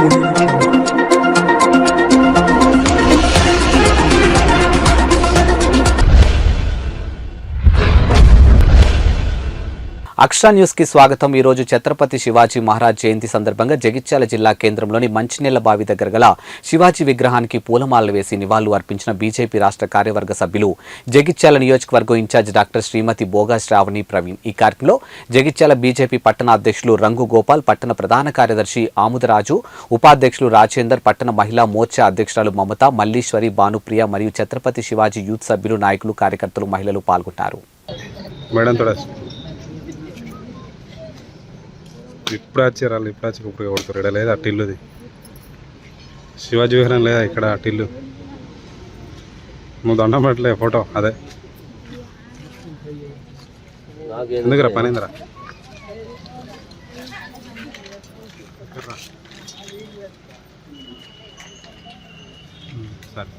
Thank you. అక్షరా న్యూస్కి స్వాగతం. ఈ రోజు ఛత్రపతి శివాజీ మహారాజ్ జయంతి సందర్భంగా జగిత్యాల జిల్లా కేంద్రంలోని మంచినీళ్ళ బావి దగ్గర గల శివాజీ విగ్రహానికి పూలమాలలు వేసి నివాళులు అర్పించిన బీజేపీ రాష్ట్ర కార్యవర్గ సభ్యులు జగిత్యాల నియోజకవర్గం ఇన్ఛార్జ్ డాక్టర్ శ్రీమతి బోగా శ్రావణి ప్రవీణ్. ఈ కార్యక్రమంలో జగిత్యాల బీజేపీ పట్టణ అధ్యక్షులు రంగు గోపాల్ పట్టణ ప్రధాన కార్యదర్శి ఆముదరాజు ఉపాధ్యక్షులు రాజేందర్ పట్టణ మహిళా మోర్చా అధ్యక్షురాలు మమత మల్లీశ్వరి భానుప్రియ మరియు ఛత్రపతి శివాజీ యూత్ సభ్యులు నాయకులు కార్యకర్తలు మహిళలు పాల్గొన్నారు మేడం ఇప్పుడు వచ్చారు వాళ్ళు ఇప్పుడు వచ్చి ఇప్పుడు కొడుతారు ఇక్కడ లేదా అటు శివాజీ విగ్రహం లేదా ఇక్కడ అట్టిల్లు నువ్వు దండం పెట్టలే ఫోటో అదే. ఎందుకురా పని ఏందిరా సరే.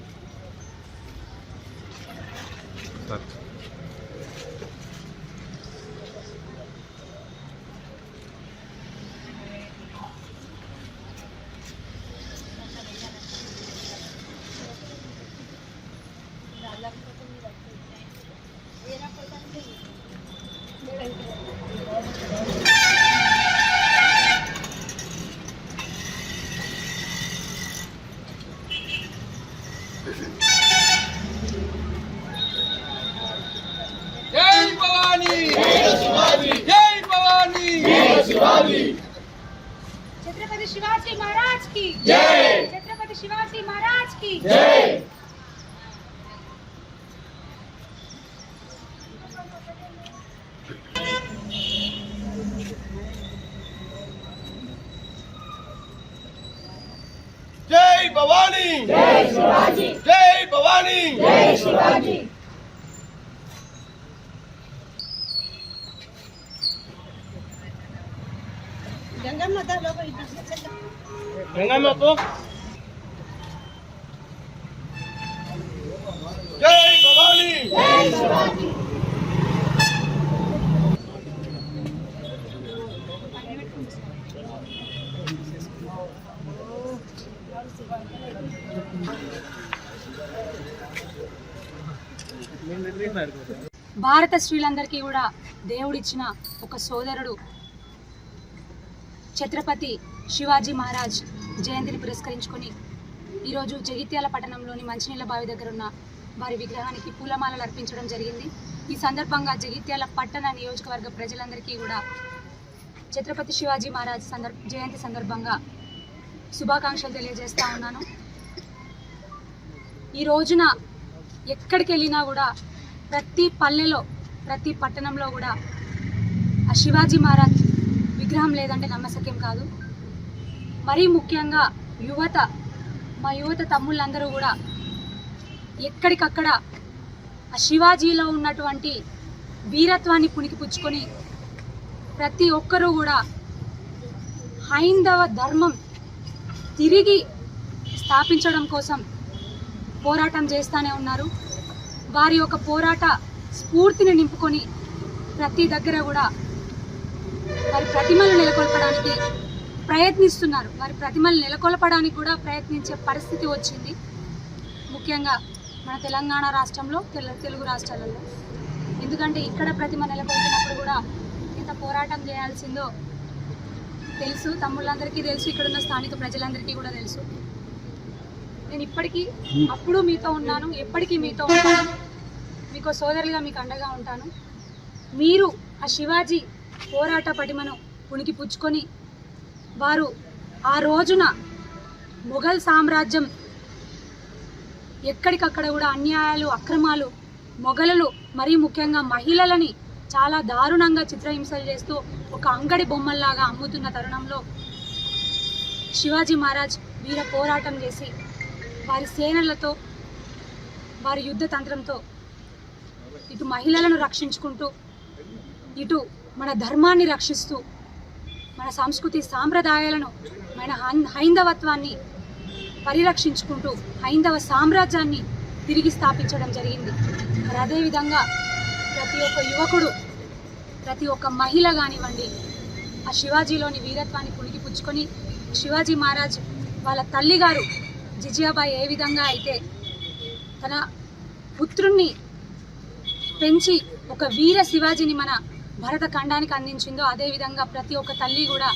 సరే. जय। छत्रपति शिवाजी महाराज की। जय। जय भवानी। जय शिवाजी। जय भवानी। जय शिवाजी। गंगा माता लोग శివాజీ గంగమ్మకు జై భవానీ జై శివాజీ భారత స్త్రీలందరికీ కూడా దేవుడిచ్చిన ఒక సోదరుడు ఛత్రపతి శివాజీ మహారాజ్. జయంతిని పురస్కరించుకొని ఈరోజు జగిత్యాల పట్టణంలోని మంచినీళ్ళ బావి దగ్గర ఉన్న వారి విగ్రహానికి పూలమాలలు అర్పించడం జరిగింది. ఈ సందర్భంగా జగిత్యాల పట్టణ నియోజకవర్గ ప్రజలందరికీ కూడా ఛత్రపతి శివాజీ మహారాజ్ సందర్భ జయంతి సందర్భంగా శుభాకాంక్షలు తెలియజేస్తా ఉన్నాను. ఈ రోజున ఎక్కడికి వెళ్ళినా కూడా ప్రతి పల్లెలో ప్రతి పట్టణంలో కూడా ఆ శివాజీ మహారాజ్ విగ్రహం లేదంటే నమ్మశక్యం కాదు. మరీ ముఖ్యంగా యువత మా యువత తమ్ముళ్ళందరూ కూడా ఎక్కడికక్కడ ఆ శివాజీలో ఉన్నటువంటి వీరత్వాన్ని పుణికిపుచ్చుకొని ప్రతి ఒక్కరూ కూడా హైందవ ధర్మం తిరిగి స్థాపించడం కోసం పోరాటం చేస్తూనే ఉన్నారు. వారి యొక్క పోరాట స్ఫూర్తిని నింపుకొని ప్రతి దగ్గర కూడా వారి ప్రతిమలు నెలకొల్పడానికి ప్రయత్నిస్తున్నారు. వారి ప్రతిమలు నెలకొల్పడానికి కూడా ప్రయత్నించే పరిస్థితి వచ్చింది. ముఖ్యంగా మన తెలంగాణ రాష్ట్రంలో తెలుగు రాష్ట్రాలలో. ఎందుకంటే ఇక్కడ ప్రతిమ నెలకొల్పినప్పుడు కూడా ఎంత పోరాటం చేయాల్సిందో తెలుసు. తమ్ముళ్ళందరికీ తెలుసు. ఇక్కడ ఉన్న స్థానిక ప్రజలందరికీ కూడా తెలుసు. నేను ఇప్పటికీ అప్పుడు మీతో ఉన్నాను. ఎప్పటికీ మీతో ఉంటాను. మీకు సోదరులుగా మీకు అండగా ఉంటాను. మీరు ఆ శివాజీ పోరాట పటిమను పుణికి పుచ్చుకొని వారు ఆ రోజున మొఘల్ సామ్రాజ్యం ఎక్కడికక్కడ కూడా అన్యాయాలు అక్రమాలు మొఘలులు మరీ ముఖ్యంగా మహిళలని చాలా దారుణంగా చిత్రహింసలు చేస్తూ ఒక అంగడి బొమ్మల్లాగా అమ్ముతున్న తరుణంలో శివాజీ మహారాజ్ వీర పోరాటం చేసి వారి సేనలతో వారి యుద్ధ తంత్రంతో ఇటు మహిళలను రక్షించుకుంటూ ఇటు మన ధర్మాన్ని రక్షిస్తూ మన సంస్కృతి సాంప్రదాయాలను మన హైందవత్వాన్ని పరిరక్షించుకుంటూ హైందవ సామ్రాజ్యాన్ని తిరిగి స్థాపించడం జరిగింది. మరి అదేవిధంగా ప్రతి ఒక్క యువకుడు ప్రతి ఒక్క మహిళ కానివ్వండి ఆ శివాజీలోని వీరత్వాన్ని పుణికిపుచ్చుకొని శివాజీ మహారాజ్ వాళ్ళ తల్లిగారు జిజియాబాయి ఏ విధంగా అయితే తన పుత్రుణ్ణి పెంచి ఒక వీర శివాజీని మన భరత ఖండానికి అందించిందో అదేవిధంగా ప్రతి ఒక్క తల్లి కూడా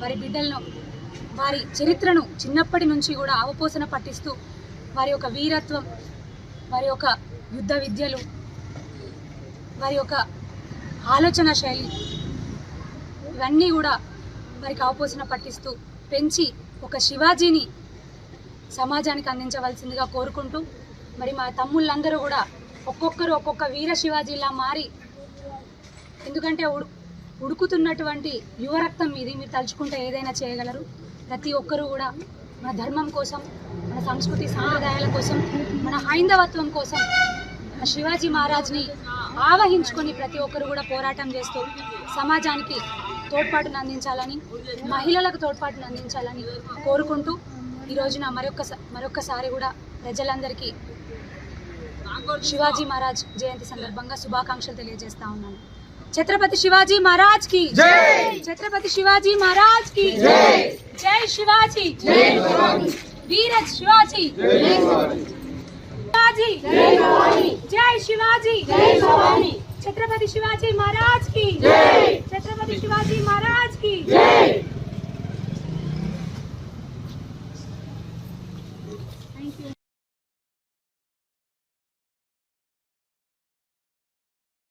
వారి బిడ్డలను వారి చరిత్రను చిన్నప్పటి నుంచి కూడా అవపోసన పట్టిస్తూ వారి యొక్క వీరత్వం వారి యొక్క యుద్ధ విద్యలు వారి యొక్క ఆలోచన శైలి ఇవన్నీ కూడా వారికి అవపోసన పట్టిస్తూ పెంచి ఒక శివాజీని సమాజానికి అందించవలసిందిగా కోరుకుంటూ మరి మా తమ్ముళ్ళందరూ కూడా ఒక్కొక్కరు ఒక్కొక్క వీర శివాజీలా మారి ఎందుకంటే ఉడు ఉడుకుతున్నటువంటి యువరక్తం ఇది. మీరు తలుచుకుంటే ఏదైనా చేయగలరు. ప్రతి ఒక్కరూ కూడా మన ధర్మం కోసం మన సంస్కృతి సాంప్రదాయాల కోసం మన హైందవత్వం కోసం మన శివాజీ మహారాజ్ని ఆవహించుకొని ప్రతి ఒక్కరు కూడా పోరాటం చేస్తూ సమాజానికి తోడ్పాటును అందించాలని మహిళలకు తోడ్పాటును అందించాలని కోరుకుంటూ ఈ రోజున మరొక మరొకసారి కూడా ప్రజలందరికీ శివాజీ మహారాజ్ జయంతి సందర్భంగా శుభాకాంక్షలు తెలియజేస్తా ఉన్నాను. ఛత్రపతి శివాజీ మహారాజ్కి ఛత్రపతి శివాజీ మహారాజ్కి జై శివాజీ వీర శివాజీ శివాజీ జై శివాజీ ఛత్రపతి శివాజీ మహారాజ్కి ఛత్రపతి శివాజీ మహారాజ్కి